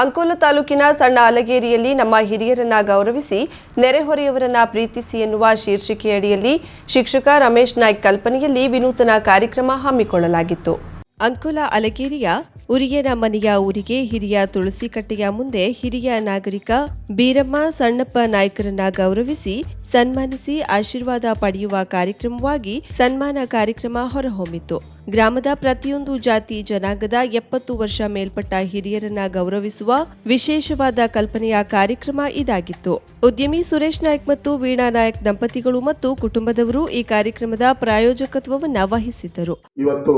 ಅಂಕೋಲ ತಾಲೂಕಿನ ಸಣ್ಣ ಅಲಗೇರಿಯಲ್ಲಿ ನಮ್ಮ ಹಿರಿಯರನ್ನ ಗೌರವಿಸಿ ನೆರೆಹೊರೆಯವರನ್ನ ಪ್ರೀತಿಸಿ ಎನ್ನುವ ಶೀರ್ಷಿಕೆಯಡಿಯಲ್ಲಿ ಶಿಕ್ಷಕ ರಮೇಶ್ ನಾಯ್ಕ್ ಕಲ್ಪನೆಯಲ್ಲಿ ವಿನೂತನ ಕಾರ್ಯಕ್ರಮ ಹಮ್ಮಿಕೊಳ್ಳಲಾಗಿತ್ತು. ಅಂಕೋಲ ಅಲಗೇರಿಯ ಉರಿಯನ ಮನೆಯ ಊರಿಗೆ ಹಿರಿಯ ತುಳಸಿ ಕಟ್ಟೆಯ ಮುಂದೆ ಹಿರಿಯ ನಾಗರಿಕ ಬೀರಮ್ಮ ಸಣ್ಣಪ್ಪ ನಾಯ್ಕರನ್ನ ಗೌರವಿಸಿ, ಸನ್ಮಾನಿಸಿ, ಆಶೀರ್ವಾದ ಪಡೆಯುವ ಕಾರ್ಯಕ್ರಮವಾಗಿ ಸನ್ಮಾನ ಕಾರ್ಯಕ್ರಮ ಹೊರಹೊಮ್ಮಿತು. ಗ್ರಾಮದ ಪ್ರತಿಯೊಂದು ಜಾತಿ ಜನಾಂಗದ ಎಪ್ಪತ್ತು ವರ್ಷ ಮೇಲ್ಪಟ್ಟ ಹಿರಿಯರನ್ನ ಗೌರವಿಸುವ ವಿಶೇಷವಾದ ಕಲ್ಪನೆಯ ಕಾರ್ಯಕ್ರಮ ಇದಾಗಿತ್ತು. ಉದ್ಯಮಿ ಸುರೇಶ್ ನಾಯ್ಕ ಮತ್ತು ವೀಣಾ ನಾಯಕ್ ದಂಪತಿಗಳು ಮತ್ತು ಕುಟುಂಬದವರು ಈ ಕಾರ್ಯಕ್ರಮದ ಪ್ರಾಯೋಜಕತ್ವವನ್ನು ವಹಿಸಿದ್ದರು. ಇವತ್ತು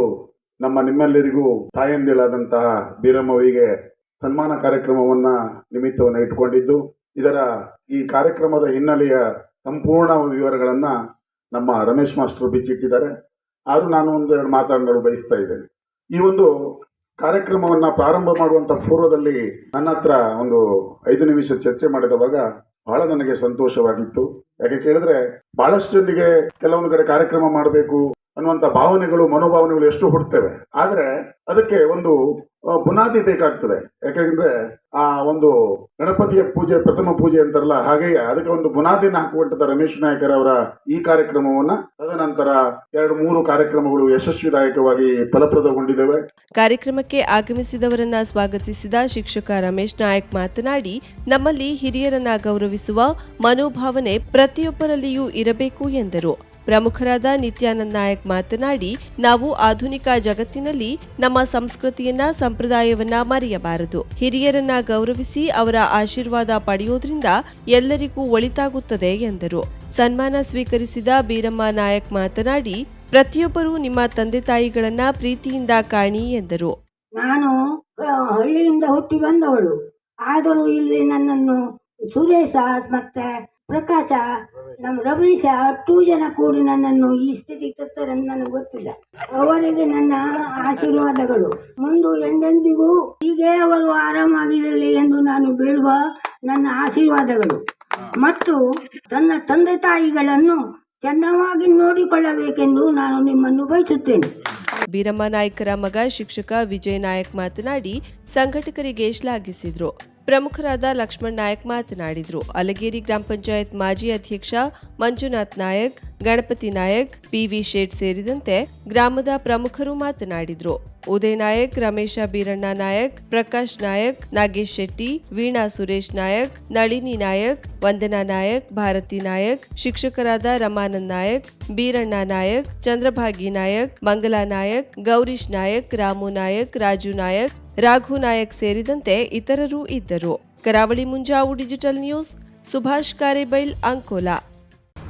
ನಮ್ಮ ನಿಮ್ಮೆಲ್ಲರಿಗೂ ತಾಯಂದಿಳಾದಂತಹ ಬೀರಮ್ಮವಿಗೆ ಸನ್ಮಾನ ಕಾರ್ಯಕ್ರಮವನ್ನ ನಿಮಿತ್ತವನ್ನು ಇಟ್ಟುಕೊಂಡಿದ್ದು, ಇದರ ಈ ಕಾರ್ಯಕ್ರಮದ ಹಿನ್ನೆಲೆಯ ಸಂಪೂರ್ಣ ವಿವರಗಳನ್ನ ನಮ್ಮ ರಮೇಶ್ ಮಾಸ್ಟರ್ ಬಿಚ್ಚಿಟ್ಟಿದ್ದಾರೆ. ಆದರೂ ನಾನು ಒಂದೆರಡು ಮಾತಾಡಲು ಬಯಸ್ತಾ ಇದ್ದೇನೆ. ಈ ಒಂದು ಕಾರ್ಯಕ್ರಮವನ್ನ ಪ್ರಾರಂಭ ಮಾಡುವಂತ ಪೂರ್ವದಲ್ಲಿ ನನ್ನ ಹತ್ರ ಒಂದು ಐದು ನಿಮಿಷ ಚರ್ಚೆ ಮಾಡಿದವಾಗ ಬಹಳ ನನಗೆ ಸಂತೋಷವಾಗಿತ್ತು. ಯಾಕೆ ಕೇಳಿದ್ರೆ, ಬಹಳಷ್ಟು ಜನರಿಗೆ ಕೆಲವೊಂದು ಕಡೆ ಕಾರ್ಯಕ್ರಮ ಮಾಡಬೇಕು ಅನ್ನುವಂಥ ಭಾವನೆಗಳು, ಮನೋಭಾವನೆಗಳು ಎಷ್ಟು ಹುಡ್ತೇವೆ ಆದರೆ ಅದಕ್ಕೆ ಒಂದು ಬುನಾದಿ ಬೇಕಾಗ್ತದೆ. ಯಾಕೆಂದ್ರೆ ಆ ಒಂದು ಗಣಪತಿಯ ಪೂಜೆ, ಪ್ರಥಮ ಪೂಜೆ ಅಂತಾರಲ್ಲ, ಹಾಗೆಯೇ ಅದಕ್ಕೆ ಒಂದು ಬುನಾದಿನ ಹಾಕುವಂಥದ್ದು ರಮೇಶ್ ನಾಯಕರ್ ಅವರ ಈ ಕಾರ್ಯಕ್ರಮವನ್ನ, ತದನಂತರ ಎರಡು, ಮೂರು ಕಾರ್ಯಕ್ರಮಗಳು ಯಶಸ್ವಿದಾಯಕವಾಗಿ ಫಲಪ್ರದಗೊಂಡಿದ್ದಾವೆ ಕಾರ್ಯಕ್ರಮಕ್ಕೆ ಆಗಮಿಸಿದವರನ್ನ ಸ್ವಾಗತಿಸಿದ ಶಿಕ್ಷಕ ರಮೇಶ್ ನಾಯಕ್ ಮಾತನಾಡಿ, ನಮ್ಮಲ್ಲಿ ಹಿರಿಯರನ್ನ ಗೌರವಿಸುವ ಮನೋಭಾವನೆ ಪ್ರತಿಯೊಬ್ಬರಲ್ಲಿಯೂ ಇರಬೇಕು ಎಂದರು. ಪ್ರಮುಖರಾದ ನಿತ್ಯಾನಂದ್ ನಾಯಕ್ ಮಾತನಾಡಿ, ನಾವು ಆಧುನಿಕ ಜಗತ್ತಿನಲ್ಲಿ ನಮ್ಮ ಸಂಸ್ಕೃತಿಯನ್ನ, ಸಂಪ್ರದಾಯವನ್ನ ಮರೆಯಬಾರದು. ಹಿರಿಯರನ್ನ ಗೌರವಿಸಿ ಅವರ ಆಶೀರ್ವಾದ ಪಡೆಯೋದ್ರಿಂದ ಎಲ್ಲರಿಗೂ ಒಳಿತಾಗುತ್ತದೆ ಎಂದರು. ಸನ್ಮಾನ ಸ್ವೀಕರಿಸಿದ ಬೀರಮ್ಮ ನಾಯಕ್ ಮಾತನಾಡಿ, ಪ್ರತಿಯೊಬ್ಬರೂ ನಿಮ್ಮ ತಂದೆ ತಾಯಿಗಳನ್ನ ಪ್ರೀತಿಯಿಂದ ಕಾಣಿ ಎಂದರು. ನಾನು ಹಳ್ಳಿಯಿಂದ ಹುಟ್ಟಿ ಬಂದವಳು. ಆದರೂ ಇಲ್ಲಿ ನನ್ನನ್ನು ಸುರೇಶ, ಮತ್ತೆ ಪ್ರಕಾಶ ನಮ್ಮ ರವೀಶ ಹತ್ತು ಜನ ಕೂಡಿ ನನ್ನನ್ನು ಈ ಸ್ಥಿತಿಗೆ ತರ್ತಾರೆಂದು ನನಗೆ ಗೊತ್ತಿಲ್ಲ. ಅವರಿಗೆ ನನ್ನ ಆಶೀರ್ವಾದಗಳು. ಮುಂದು ಎಂದೆಂದಿಗೂ ಹೀಗೆ ಅವರು ಆರಾಮಾಗಿರಲಿ ಎಂದು ನಾನು ಬೀಳುವ ನನ್ನ ಆಶೀರ್ವಾದಗಳು. ಮತ್ತು ತನ್ನ ತಂದೆ ತಾಯಿಗಳನ್ನು ಚೆನ್ನಾಗಿ ನೋಡಿಕೊಳ್ಳಬೇಕೆಂದು ನಾನು ನಿಮ್ಮನ್ನು ಬಯಸುತ್ತೇನೆ. ಬೀರಮ್ಮ ನಾಯ್ಕರ ಮಗ ಶಿಕ್ಷಕ ವಿಜಯ್ ನಾಯಕ್ ಮಾತನಾಡಿ ಸಂಘಟಕರಿಗೆ ಶ್ಲಾಘಿಸಿದ್ರು. ಪ್ರಮುಖರಾದ ಲಕ್ಷ್ಮಣ್ ನಾಯಕ್ ಮಾತನಾಡಿದರು. ಅಲಗೇರಿ ಗ್ರಾಮ ಪಂಚಾಯತ್ ಮಾಜಿ ಅಧ್ಯಕ್ಷ ಮಂಜುನಾಥ್ ನಾಯಕ್, ಗಣಪತಿ ನಾಯಕ್, ಪಿವಿ ಶೇಟ್ ಸೇರಿದಂತೆ ಗ್ರಾಮದ ಪ್ರಮುಖರು ಮಾತನಾಡಿದರು. ಉದಯ್ ನಾಯಕ್, ರಮೇಶ ಬೀರಣ್ಣ ನಾಯಕ್, ಪ್ರಕಾಶ್ ನಾಯಕ್, ನಾಗೇಶ್ ಶೆಟ್ಟಿ, ವೀಣಾ ಸುರೇಶ್ ನಾಯಕ್, ನಳಿನಿ ನಾಯಕ್, ವಂದನಾ ನಾಯಕ್, ಭಾರತಿ ನಾಯಕ್, ಶಿಕ್ಷಕರಾದ ರಮಾನಂದ್ ನಾಯಕ್, ಬೀರಣ್ಣ ನಾಯಕ್, ಚಂದ್ರಭಾಗಿ ನಾಯಕ್, ಮಂಗಲಾ ನಾಯಕ್, ಗೌರೀಶ್ ನಾಯಕ್, ರಾಮು ನಾಯಕ್, ರಾಜು ನಾಯಕ್ ರಾಘು ನಾಯಕ್ ಸೇರಿದಂತೆ ಇತರರು ಇದ್ದರು. Karavali Munjavu digital news, Subhash Karebail, Ankola.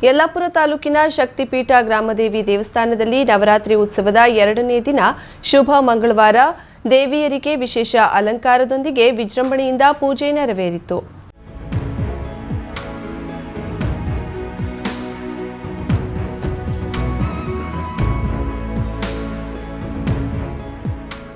Yellapur ತಾಲೂಕಿನ ಶಕ್ತಿಪೀಠ ಗ್ರಾಮದೇವಿ ದೇವಸ್ಥಾನದಲ್ಲಿ ನವರಾತ್ರಿ ಉತ್ಸವದ ಎರಡನೇ ದಿನ ಶುಭ ಮಂಗಳವಾರ ದೇವಿಯರಿಗೆ ವಿಶೇಷ ಅಲಂಕಾರದೊಂದಿಗೆ ವಿಜೃಂಭಣೆಯಿಂದ ಪೂಜೆ ನೆರವೇರಿತು.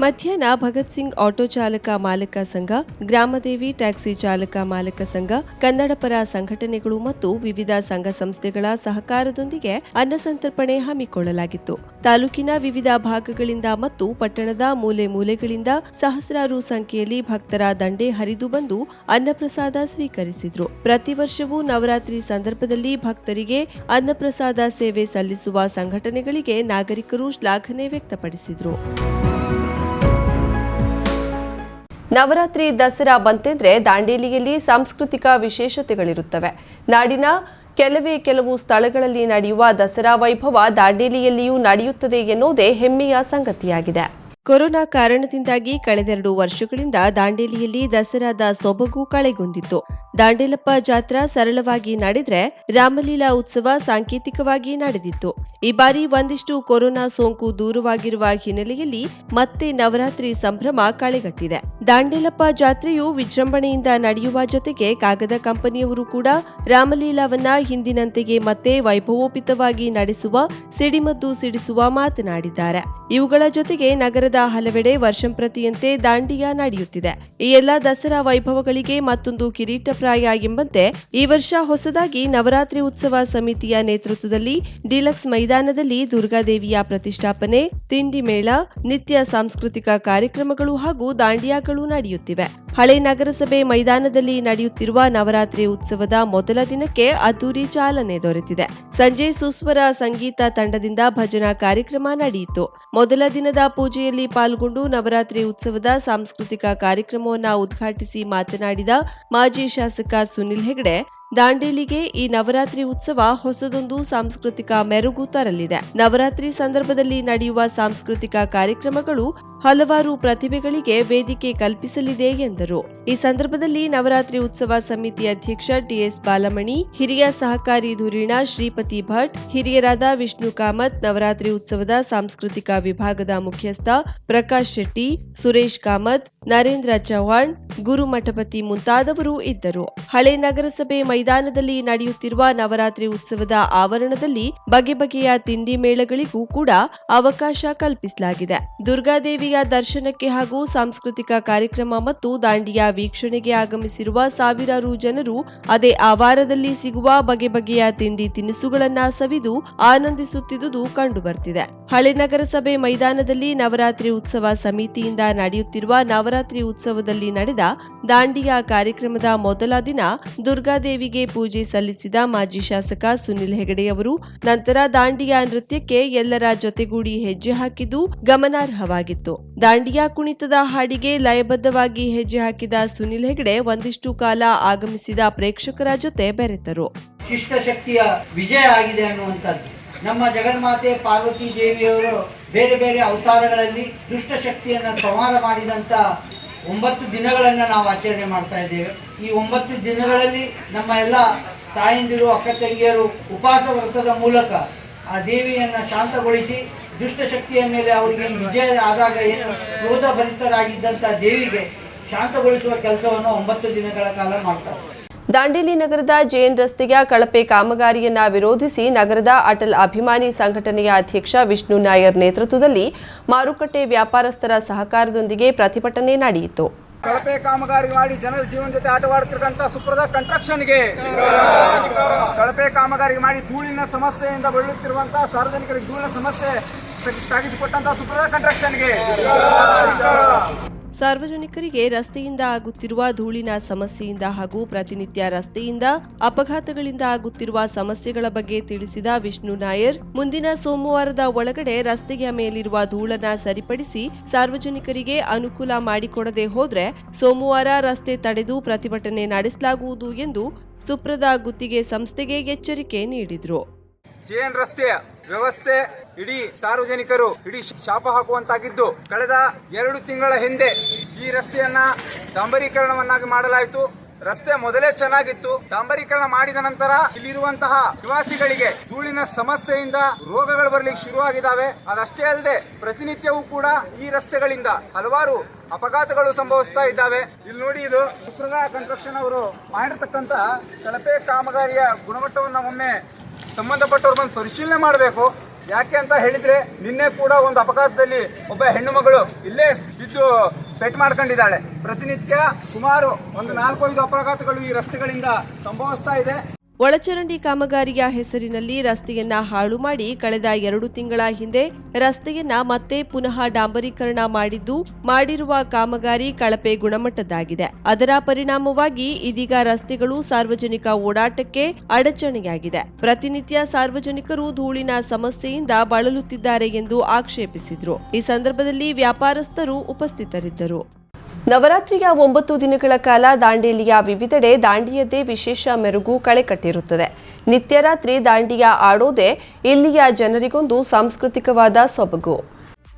ಮಧ್ಯಾಹ್ನ ಭಗತ್ ಸಿಂಗ್ ಆಟೋ ಚಾಲಕ ಮಾಲಕ ಸಂಘ, ಗ್ರಾಮದೇವಿ ಟ್ಯಾಕ್ಸಿ ಚಾಲಕ ಮಾಲಕ ಸಂಘ ಕನ್ನಡಪರ ಸಂಘಟನೆಗಳು ಮತ್ತು ವಿವಿಧ ಸಂಘ ಸಂಸ್ಥೆಗಳ ಸಹಕಾರದೊಂದಿಗೆ ಅನ್ನಸಂತರ್ಪಣೆ ಹಮ್ಮಿಕೊಳ್ಳಲಾಗಿತ್ತು. ತಾಲೂಕಿನ ವಿವಿಧ ಭಾಗಗಳಿಂದ ಮತ್ತು ಪಟ್ಟಣದ ಮೂಲೆ ಮೂಲೆಗಳಿಂದ ಸಹಸ್ರಾರು ಸಂಖ್ಯೆಯಲ್ಲಿ ಭಕ್ತರ ದಂಡೆ ಹರಿದು ಬಂದು ಅನ್ನಪ್ರಸಾದ ಸ್ವೀಕರಿಸಿದ್ರು. ಪ್ರತಿ ವರ್ಷವೂ ನವರಾತ್ರಿ ಸಂದರ್ಭದಲ್ಲಿ ಭಕ್ತರಿಗೆ ಅನ್ನಪ್ರಸಾದ ಸೇವೆ ಸಲ್ಲಿಸುವ ಸಂಘಟನೆಗಳಿಗೆ ನಾಗರಿಕರು ಶ್ಲಾಘನೆ ವ್ಯಕ್ತಪಡಿಸಿದ್ರು. ನವರಾತ್ರಿ ದಸರಾ ಬಂತೆಂದ್ರೆ ದಾಂಡೇಲಿಯಲ್ಲಿ ಸಾಂಸ್ಕೃತಿಕ ವಿಶೇಷತೆಗಳಿರುತ್ತವೆ. ನಾಡಿನ ಕೆಲವೇ ಕೆಲವು ಸ್ಥಳಗಳಲ್ಲಿ ನಡೆಯುವ ದಸರಾ ವೈಭವ ದಾಂಡೇಲಿಯಲ್ಲಿಯೂ ನಡೆಯುತ್ತದೆ ಎನ್ನುವುದೇ ಹೆಮ್ಮೆಯ ಸಂಗತಿಯಾಗಿದೆ. ಕೊರೋನಾ ಕಾರಣದಿಂದಾಗಿ ಕಳೆದೆರಡು ವರ್ಷಗಳಿಂದ ದಾಂಡೇಲಿಯಲ್ಲಿ ದಸರಾದ ಸೊಬಗು ಕಳೆಗುಂದಿತ್ತು ದಾಂಡೇಲಪ್ಪ ಜಾತ್ರಾ ಸರಳವಾಗಿ ನಡೆದರೆ ರಾಮಲೀಲಾ ಉತ್ಸವ ಸಾಂಕೇತಿಕವಾಗಿ ನಡೆದಿತ್ತು. ಈ ಬಾರಿ ಒಂದಿಷ್ಟು ಕೊರೋನಾ ಸೋಂಕು ದೂರವಾಗಿರುವ ಹಿನ್ನೆಲೆಯಲ್ಲಿ ಮತ್ತೆ ನವರಾತ್ರಿ ಸಂಭ್ರಮ ಕಳೆಗಟ್ಟಿದೆ. ದಾಂಡೇಲಪ್ಪ ಜಾತ್ರೆಯು ವಿಜೃಂಭಣೆಯಿಂದ ನಡೆಯುವ ಜೊತೆಗೆ ಕಾಗದ ಕಂಪನಿಯವರು ಕೂಡ ರಾಮಲೀಲಾವನ್ನ ಹಿಂದಿನಂತೆಗೆ ಮತ್ತೆ ವೈಭವೋಪಿತವಾಗಿ ನಡೆಸುವ, ಸಿಡಿಮದ್ದು ಸಿಡಿಸುವ ಮಾತನಾಡಿದ್ದಾರೆ. ಇವುಗಳ ಜೊತೆಗೆ ನಗರದ ಹಲವೆಡೆ ವರ್ಷಂಪ್ರತಿಯಂತೆ ದಾಂಡಿಯಾ ನಡೆಯುತ್ತಿದೆ. ಈ ಎಲ್ಲಾ ದಸರಾ ವೈಭವಗಳಿಗೆ ಮತ್ತೊಂದು ಕಿರೀಟಪ್ರಾಯ ಅಭಿಪ್ರಾಯ ಎಂಬಂತೆ ಈ ವರ್ಷ ಹೊಸದಾಗಿ ನವರಾತ್ರಿ ಉತ್ಸವ ಸಮಿತಿಯ ನೇತೃತ್ವದಲ್ಲಿ ಡಿಲಕ್ಸ್ ಮೈದಾನದಲ್ಲಿ ದುರ್ಗಾದೇವಿಯ ಪ್ರತಿಷ್ಠಾಪನೆ, ತಿಂಡಿ ಮೇಳ, ನಿತ್ಯ ಸಾಂಸ್ಕೃತಿಕ ಕಾರ್ಯಕ್ರಮಗಳು ಹಾಗೂ ದಾಂಡಿಯಾಗಳು ನಡೆಯುತ್ತಿವೆ. ಹಳೆ ನಗರಸಭೆ ಮೈದಾನದಲ್ಲಿ ನಡೆಯುತ್ತಿರುವ ನವರಾತ್ರಿ ಉತ್ಸವದ ಮೊದಲ ದಿನಕ್ಕೆ ಅದ್ದೂರಿ ಚಾಲನೆ ದೊರೆತಿದೆ. ಸಂಜೆ ಸುಸ್ವರ ಸಂಗೀತ ತಂಡದಿಂದ ಭಜನಾ ಕಾರ್ಯಕ್ರಮ ನಡೆಯಿತು. ಮೊದಲ ದಿನದ ಪೂಜೆಯಲ್ಲಿ ಪಾಲ್ಗೊಂಡು ನವರಾತ್ರಿ ಉತ್ಸವದ ಸಾಂಸ್ಕೃತಿಕ ಕಾರ್ಯಕ್ರಮವನ್ನು ಉದ್ಘಾಟಿಸಿ ಮಾತನಾಡಿದ ಮಾಜಿ ಸುನಿಲ್ ಹೆಗಡೆ ದಾಂಡೇಲಿಗೆ ಈ ನವರಾತ್ರಿ ಉತ್ಸವ ಹೊಸದೊಂದು ಸಾಂಸ್ಕೃತಿಕ ಮೆರುಗು ತರಲಿದೆ. ನವರಾತ್ರಿ ಸಂದರ್ಭದಲ್ಲಿ ನಡೆಯುವ ಸಾಂಸ್ಕೃತಿಕ ಕಾರ್ಯಕ್ರಮಗಳು ಹಲವಾರು ಪ್ರತಿಭೆಗಳಿಗೆ ವೇದಿಕೆ ಕಲ್ಪಿಸಲಿದೆ ಎಂದರು. ಈ ಸಂದರ್ಭದಲ್ಲಿ ನವರಾತ್ರಿ ಉತ್ಸವ ಸಮಿತಿ ಅಧ್ಯಕ್ಷ ಟಿಎಸ್ ಬಾಲಮಣಿ, ಹಿರಿಯ ಸಹಕಾರಿ ಧುರೀಣ ಶ್ರೀಪತಿ ಭಟ್, ಹಿರಿಯರಾದ ವಿಷ್ಣು ಕಾಮತ್, ನವರಾತ್ರಿ ಉತ್ಸವದ ಸಾಂಸ್ಕೃತಿಕ ವಿಭಾಗದ ಮುಖ್ಯಸ್ಥ ಪ್ರಕಾಶ್ ಶೆಟ್ಟಿ, ಸುರೇಶ್ ಕಾಮತ್, ನರೇಂದ್ರ ಚೌಹಾಣ್ ಗುರು ಮಠಪತಿ ಮುಂತಾದವರು ಇದ್ದರು. ಹಳೆ ನಗರಸಭೆ ಮೈದಾನದಲ್ಲಿ ನಡೆಯುತ್ತಿರುವ ನವರಾತ್ರಿ ಉತ್ಸವದ ಆವರಣದಲ್ಲಿ ಬಗೆ ಬಗೆಯ ತಿಂಡಿ ಮೇಳಗಳಿಗೂ ಕೂಡ ಅವಕಾಶ ಕಲ್ಪಿಸಲಾಗಿದೆ. ದುರ್ಗಾದೇವಿಯ ದರ್ಶನಕ್ಕೆ ಹಾಗೂ ಸಾಂಸ್ಕೃತಿಕ ಕಾರ್ಯಕ್ರಮ ಮತ್ತು ದಾಂಡಿಯ ವೀಕ್ಷಣೆಗೆ ಆಗಮಿಸಿರುವ ಸಾವಿರಾರು ಜನರು ಅದೇ ಆವಾರದಲ್ಲಿ ಸಿಗುವ ಬಗೆ ಬಗೆಯ ತಿಂಡಿ ತಿನಿಸುಗಳನ್ನ ಸವಿದು ಆನಂದಿಸುತ್ತಿದ್ದುದು ಕಂಡುಬರ್ತಿದೆ. ಹಳೆ ನಗರಸಭೆ ಮೈದಾನದಲ್ಲಿ ನವರಾತ್ರಿ ಉತ್ಸವ ಸಮಿತಿಯಿಂದ ನಡೆಯುತ್ತಿರುವ ನವರಾತ್ರಿ ಉತ್ಸವದಲ್ಲಿ ನಡೆದ ದಾಂಡಿಯ ಕಾರ್ಯಕ್ರಮದ ಮೊದಲ ದಿನ ದುರ್ಗಾದೇವಿಗೆ ಪೂಜೆ ಸಲ್ಲಿಸಿದ ಮಾಜಿ ಶಾಸಕ ಸುನಿಲ್ ಹೆಗಡೆಯವರು, ನಂತರ ದಾಂಡಿಯಾ ನೃತ್ಯಕ್ಕೆ ಎಲ್ಲರ ಜೊತೆಗೂಡಿ ಹೆಜ್ಜೆ ಹಾಕಿದ್ದು ಗಮನಾರ್ಹವಾಗಿತ್ತು. ದಾಂಡಿಯಾ ಕುಣಿತದ ಹಾಡಿಗೆ ಲಯಬದ್ಧವಾಗಿ ಹೆಜ್ಜೆ ಹಾಕಿದ ಸುನಿಲ್ ಹೆಗಡೆ ಒಂದಿಷ್ಟು ಕಾಲ ಆಗಮಿಸಿದ ಪ್ರೇಕ್ಷಕರ ಜೊತೆ ಬೆರೆತರು. ಶಿಷ್ಟ ಶಕ್ತಿಯ ವಿಜಯ ಆಗಿದೆ ಅನ್ನುವಂಥದ್ದು. ನಮ್ಮ ಜಗನ್ಮಾತೆ ಪಾರ್ವತಿ ದೇವಿಯವರು ಬೇರೆ ಬೇರೆ ಅವತಾರಗಳಲ್ಲಿ ದುಷ್ಟ ಶಕ್ತಿಯನ್ನು ಸಂಹಾರ ಮಾಡಿದಂಥ ಒಂಬತ್ತು ದಿನಗಳನ್ನು ನಾವು ಆಚರಣೆ ಮಾಡ್ತಾ ಇದ್ದೇವೆ. ಈ ಒಂಬತ್ತು ದಿನಗಳಲ್ಲಿ ನಮ್ಮ ಎಲ್ಲ ತಾಯಂದಿರು, ಅಕ್ಕ ತಂಗಿಯರು ಉಪವಾಸ ವ್ರತದ ಮೂಲಕ ಆ ದೇವಿಯನ್ನು ಶಾಂತಗೊಳಿಸಿ ದುಷ್ಟಶಕ್ತಿಯ ಮೇಲೆ ಅವರಿಗೆ ವಿಜಯ ಆದಾಗ ಏನು ಕ್ರೋಧ ಭರಿತರಾಗಿದ್ದಂಥ ದೇವಿಗೆ ಶಾಂತಗೊಳಿಸುವ ಕೆಲಸವನ್ನು ಒಂಬತ್ತು ದಿನಗಳ ಕಾಲ ಮಾಡ್ತಾರೆ. ದಾಂಡೇಲಿ ನಗರದ ಜೆಎನ್ ರಸ್ತೆಯ ಕಳಪೆ ಕಾಮಗಾರಿಯನ್ನ ವಿರೋಧಿಸಿ ನಗರದ ಅಟಲ್ ಅಭಿಮಾನಿ ಸಂಘಟನೆಯ ಅಧ್ಯಕ್ಷ ವಿಷ್ಣು ನಾಯರ್ ನೇತೃತ್ವದಲ್ಲಿ ಮಾರುಕಟ್ಟೆ ವ್ಯಾಪಾರಸ್ಥರ ಸಹಕಾರದೊಂದಿಗೆ ಪ್ರತಿಭಟನೆ ನಡೆಯಿತು. ಕಳಪೆ ಕಾಮಗಾರಿ ಮಾಡಿ ಜನರ ಜೀವನ ಜೊತೆ ಆಟವಾಡುತ್ತಿರುವಂತಹ ಸುಪ್ರದ ಕಂಟ್ರಕ್ಷನ್ಗೆ ಕಳಪೆ ಕಾಮಗಾರಿ ಮಾಡಿ ಧೂಳಿನ ಸಮಸ್ಯೆಯಿಂದ ಬಳಲುತ್ತಿರುವಂತಹ ಸಾರ್ವಜನಿಕರಿಗೆ ಧೂಳಿನ ಸಮಸ್ಯೆ ತಾಗಿಸಿಕೊಟ್ಟಂತಹ ಸುಪ್ರದ ಕನ್ಸ್ಟ್ರಕ್ಷನ್ಗೆ ಸಾರ್ವಜನಿಕರಿಗೆ ರಸ್ತೆಯಿಂದ ಆಗುತ್ತಿರುವ ಧೂಳಿನ ಸಮಸ್ಯೆಯಿಂದ ಹಾಗೂ ಪ್ರತಿನಿತ್ಯ ರಸ್ತೆಯಿಂದ ಅಪಘಾತಗಳಿಂದ ಆಗುತ್ತಿರುವ ಸಮಸ್ಯೆಗಳ ಬಗ್ಗೆ ತಿಳಿಸಿದ ವಿಷ್ಣು ನಾಯರ್, ಮುಂದಿನ ಸೋಮವಾರದ ಒಳಗಡೆ ರಸ್ತೆಯ ಮೇಲಿರುವ ಧೂಳನ್ನ ಸರಿಪಡಿಸಿ ಸಾರ್ವಜನಿಕರಿಗೆ ಅನುಕೂಲ ಮಾಡಿಕೊಡದೆ ಹೋದ್ರೆ ಸೋಮವಾರ ರಸ್ತೆ ತಡೆದು ಪ್ರತಿಭಟನೆ ನಡೆಸಲಾಗುವುದು ಎಂದು ಸುಪ್ರದ ಗುತ್ತಿಗೆ ಸಂಸ್ಥೆಗೆ ಎಚ್ಚರಿಕೆ ನೀಡಿದ್ರು. ಜೆಎನ್ ರಸ್ತೆಯ ವ್ಯವಸ್ಥೆ ಇಡೀ ಸಾರ್ವಜನಿಕರು ಇಡೀ ಶಾಪ ಹಾಕುವಂತಾಗಿದ್ದು, ಕಳೆದ ಎರಡು ತಿಂಗಳ ಹಿಂದೆ ಈ ರಸ್ತೆಯನ್ನ ಡಾಂಬರೀಕರಣವನ್ನಾಗಿ ಮಾಡಲಾಯಿತು. ರಸ್ತೆ ಮೊದಲೇ ಚೆನ್ನಾಗಿತ್ತು. ಡಾಂಬರೀಕರಣ ಮಾಡಿದ ನಂತರ ಇಲ್ಲಿರುವಂತಹ ನಿವಾಸಿಗಳಿಗೆ ಧೂಳಿನ ಸಮಸ್ಯೆಯಿಂದ ರೋಗಗಳು ಬರಲಿಕ್ಕೆ ಶುರುವಾಗಿದ್ದಾವೆ. ಅದಷ್ಟೇ ಅಲ್ಲದೆ ಪ್ರತಿನಿತ್ಯವೂ ಕೂಡ ಈ ರಸ್ತೆಗಳಿಂದ ಹಲವಾರು ಅಪಘಾತಗಳು ಸಂಭವಿಸ್ತಾ ಇದ್ದಾವೆ. ಇಲ್ಲಿ ನೋಡಿ ಇದು ಕನ್ಸ್ಟ್ರಕ್ಷನ್ ಅವರು ಮಾಡಿರ್ತಕ್ಕಂತಹ ಕಳಪೆ ಕಾಮಗಾರಿಯ ಗುಣಮಟ್ಟವನ್ನು ಒಮ್ಮೆ ಸಂಬಂಧಪಟ್ಟವ್ರು ಬಂದು ಪರಿಶೀಲನೆ ಮಾಡಬೇಕು. ಯಾಕೆ ಅಂತ ಹೇಳಿದ್ರೆ ನಿನ್ನೆ ಕೂಡ ಒಂದು ಅಪಘಾತದಲ್ಲಿ ಒಬ್ಬ ಹೆಣ್ಣು ಮಗಳು ಇಲ್ಲೇ ಇದ್ದು ಪೆಟ್ ಮಾಡ್ಕೊಂಡಿದ್ದಾಳೆ. ಪ್ರತಿನಿತ್ಯ ಸುಮಾರು ಒಂದು ನಾಲ್ಕೈದು ಅಪಘಾತಗಳು ಈ ರಸ್ತೆಗಳಿಂದ ಸಂಭವಿಸ್ತಾ ಇದೆ. ಒಳಚರಂಡಿ ಕಾಮಗಾರಿಯ ಹೆಸರಿನಲ್ಲಿ ರಸ್ತೆಯನ್ನ ಹಾಳು ಮಾಡಿ ಕಳೆದ ಎರಡು ತಿಂಗಳ ಹಿಂದೆ ರಸ್ತೆಯನ್ನ ಮತ್ತೆ ಪುನಃ ಡಾಂಬರೀಕರಣ ಮಾಡಿದ್ದು, ಮಾಡಿರುವ ಕಾಮಗಾರಿ ಕಳಪೆ ಗುಣಮಟ್ಟದ್ದಾಗಿದೆ. ಅದರ ಪರಿಣಾಮವಾಗಿ ಇದೀಗ ರಸ್ತೆಗಳು ಸಾರ್ವಜನಿಕ ಓಡಾಟಕ್ಕೆ ಅಡಚಣೆಯಾಗಿದೆ. ಪ್ರತಿನಿತ್ಯ ಸಾರ್ವಜನಿಕರು ಧೂಳಿನ ಸಮಸ್ಯೆಯಿಂದ ಬಳಲುತ್ತಿದ್ದಾರೆ ಎಂದು ಆಕ್ಷೇಪಿಸಿದರು. ಈ ಸಂದರ್ಭದಲ್ಲಿ ವ್ಯಾಪಾರಸ್ಥರು ಉಪಸ್ಥಿತರಿದ್ದರು. ನವರಾತ್ರಿಯ ಒಂಬತ್ತು ದಿನಗಳ ಕಾಲ ದಾಂಡೇಲಿಯ ವಿವಿಧೆಡೆ ದಾಂಡಿಯದ್ದೇ ವಿಶೇಷ ಮೆರುಗು ಕಳೆಕಟ್ಟಿರುತ್ತದೆ ನಿತ್ಯ ರಾತ್ರಿ ದಾಂಡಿಯ ಆಡೋದೇ ಇಲ್ಲಿಯ ಜನರಿಗೊಂದು ಸಾಂಸ್ಕೃತಿಕವಾದ ಸೊಬಗು.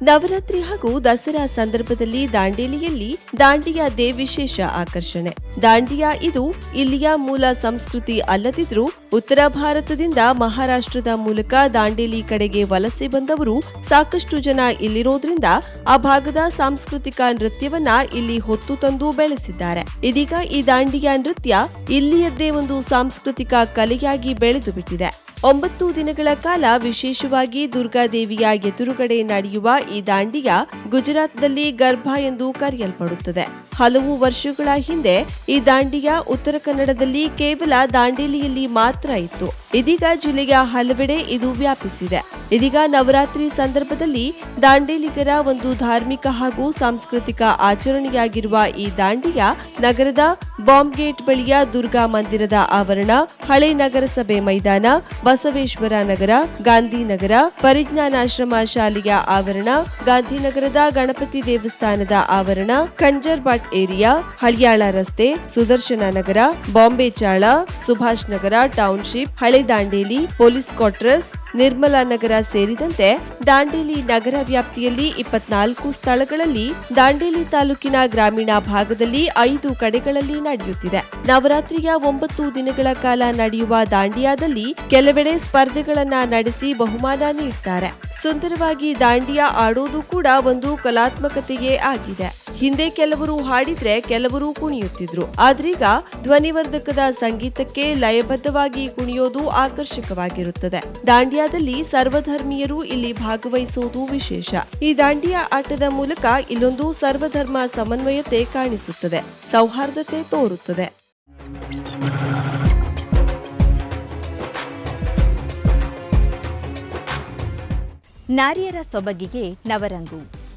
ನವರಾತ್ರಿ ಹಾಗೂ ದಸರಾ ಸಂದರ್ಭದಲ್ಲಿ ದಾಂಡೇಲಿಯಲ್ಲಿ ದಾಂಡಿಯಾದೇ ವಿಶೇಷ ಆಕರ್ಷಣೆ. ದಾಂಡಿಯಾ ಇದು ಇಲ್ಲಿಯ ಮೂಲ ಸಂಸ್ಕೃತಿ ಅಲ್ಲದಿದ್ರೂ ಉತ್ತರ ಭಾರತದಿಂದ ಮಹಾರಾಷ್ಟ್ರದ ಮೂಲಕ ದಾಂಡೇಲಿ ಕಡೆಗೆ ವಲಸೆ ಬಂದವರು ಸಾಕಷ್ಟು ಜನ ಇಲ್ಲಿರೋದ್ರಿಂದ ಆ ಭಾಗದ ಸಾಂಸ್ಕೃತಿಕ ನೃತ್ಯವನ್ನ ಇಲ್ಲಿ ಹೊತ್ತು ತಂದು ಬೆಳೆಸಿದ್ದಾರೆ. ಇದೀಗ ಈ ದಾಂಡಿಯಾ ನೃತ್ಯ ಇಲ್ಲಿಯದ್ದೇ ಒಂದು ಸಾಂಸ್ಕೃತಿಕ ಕಲೆಯಾಗಿ ಬೆಳೆದು ಬಿಟ್ಟಿದೆ ಒಂಬತ್ತು ದಿನಗಳ ಕಾಲ ವಿಶೇಷವಾಗಿ ದುರ್ಗಾದೇವಿಯ ಎದುರುಗಡೆ ನಡೆಯುವ ಈ ದಾಂಡಿಯ ಗುಜರಾತ್ನಲ್ಲಿ ಗರ್ಭ ಎಂದು ಕರೆಯಲ್ಪಡುತ್ತದೆ. ಹಲವು ವರ್ಷಗಳ ಹಿಂದೆ ಈ ದಾಂಡಿಯ ಉತ್ತರ ಕನ್ನಡದಲ್ಲಿ ಕೇವಲ ದಾಂಡೇಲಿಯಲ್ಲಿ ಮಾತ್ರ ಇತ್ತು. ಇದೀಗ ಜಿಲ್ಲೆಯ ಹಲವೆಡೆ ಇದು ವ್ಯಾಪಿಸಿದೆ. ಇದೀಗ ನವರಾತ್ರಿ ಸಂದರ್ಭದಲ್ಲಿ ದಾಂಡೇಲಿಗರ ಒಂದು ಧಾರ್ಮಿಕ ಹಾಗೂ ಸಾಂಸ್ಕೃತಿಕ ಆಚರಣೆಯಾಗಿರುವ ಈ ದಾಂಡಿಯ ನಗರದ ಬಾಂಬ್ ಗೇಟ್ ಬಳಿಯ ದುರ್ಗಾ ಮಂದಿರದ ಆವರಣ, ಹಳೆ ನಗರಸಭೆ ಮೈದಾನ, ಬಸವೇಶ್ವರ ನಗರ ಗಾಂಧಿನಗರ ಪರಿಜ್ಞಾನಾಶ್ರಮ ಶಾಲೆಯ ಆವರಣ, ಗಾಂಧಿನಗರದ ಗಣಪತಿ ದೇವಸ್ಥಾನದ ಆವರಣ, ಖಂಜರ್ ಭಟ್ ಏರಿಯಾ, ಹಳಿಯಾಳ ರಸ್ತೆ, ಸುದರ್ಶನ ನಗರ, ಬಾಂಬೆ ಚಾಳ, ಸುಭಾಷ್ ನಗರ, ಟೌನ್ಶಿಪ್, ಹಳೆ ದಾಂಡೇಲಿ, ಪೊಲೀಸ್ ಕ್ವಾರ್ಟರ್ಸ್ ನಿರ್ಮಲಾ ನಗರ ಸೇರಿದಂತೆ ದಾಂಡೇಲಿ ನಗರ ವ್ಯಾಪ್ತಿಯಲ್ಲಿ ಇಪ್ಪತ್ನಾಲ್ಕು ಸ್ಥಳಗಳಲ್ಲಿ ದಾಂಡೇಲಿ ತಾಲೂಕಿನ ಗ್ರಾಮೀಣ ಭಾಗದಲ್ಲಿ ಐದು ಕಡೆಗಳಲ್ಲಿ ನಡೆಯುತ್ತಿದೆ. ನವರಾತ್ರಿಯ ಒಂಬತ್ತು ದಿನಗಳ ಕಾಲ ನಡೆಯುವ ದಾಂಡಿಯಾದಲ್ಲಿ ಕೆಲವೆಡೆ ಸ್ಪರ್ಧೆಗಳನ್ನ ನಡೆಸಿ ಬಹುಮಾನ ನೀಡುತ್ತಾರೆ ಸುಂದರವಾಗಿ ದಾಂಡಿಯಾ ಆಡೋದು ಕೂಡ ಒಂದು ಕಲಾತ್ಮಕತೆಯೇ ಆಗಿದೆ. ಹಿಂದೆ ಕೆಲವರು ಹಾಡಿದ್ರೆ ಕೆಲವರು ಕುಣಿಯುತ್ತಿದ್ರು. ಆದ್ರೀಗ ಧ್ವನಿವರ್ಧಕದ ಸಂಗೀತಕ್ಕೆ ಲಯಬದ್ಧವಾಗಿ ಕುಣಿಯೋದು ಆಕರ್ಷಕವಾಗಿರುತ್ತದೆ. ದಾಂಡಿಯಾದಲ್ಲಿ ಸರ್ವಧರ್ಮೀಯರು ಇಲ್ಲಿ ಭಾಗವಹಿಸುವುದು ವಿಶೇಷ. ಈ ದಾಂಡಿಯಾ ಆಟದ ಮೂಲಕ ಇಲ್ಲೊಂದು ಸರ್ವಧರ್ಮ ಸಮನ್ವಯತೆ ಕಾಣಿಸುತ್ತದೆ. ಸೌಹಾರ್ದತೆ ತೋರುತ್ತದೆ. ನಾರಿಯರ ಸೊಬಗಿಗೆ ನವರಂಗು.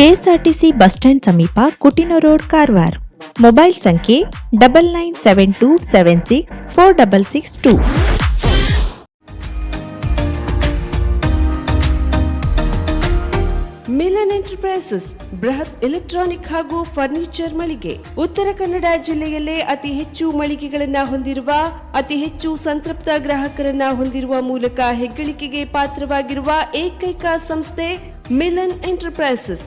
ಕೆಎಸ್ಆರ್ಟಿಸಿ ಬಸ್ ಸ್ಟ್ಯಾಂಡ್ ಸಮೀಪ ಕುಟಿನ ರೋಡ್ ಕಾರ್ವಾರ್. ಮೊಬೈಲ್ ಸಂಖ್ಯೆ double nine seven two seven six four double six two. Milan enterprises ಬೃಹತ್ ಎಲೆಕ್ಟ್ರಾನಿಕ್ ಹಾಗೂ ಫರ್ನಿಚರ್ ಮಳಿಗೆ. ಉತ್ತರ ಕನ್ನಡ ಜಿಲ್ಲೆಯಲ್ಲೇ ಅತಿ ಹೆಚ್ಚು ಮಳಿಗೆಗಳನ್ನು ಹೊಂದಿರುವ, ಅತಿ ಹೆಚ್ಚು ಸಂತೃಪ್ತ ಗ್ರಾಹಕರನ್ನ ಹೊಂದಿರುವ ಮೂಲಕ ಹೆಗ್ಗಳಿಕೆಗೆ ಪಾತ್ರವಾಗಿರುವ ಏಕೈಕ ಸಂಸ್ಥೆ Milan enterprises.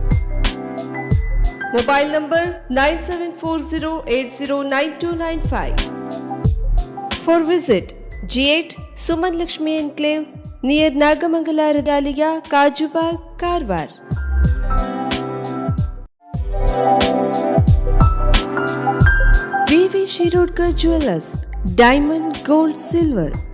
mobile number nine seven four zero eight zero nine two nine five. For visit G eight Suman Lakshmi enclave near Nagamangala रिदालिया Kajubag Karwar. V Shirodkar jewellers diamond gold silver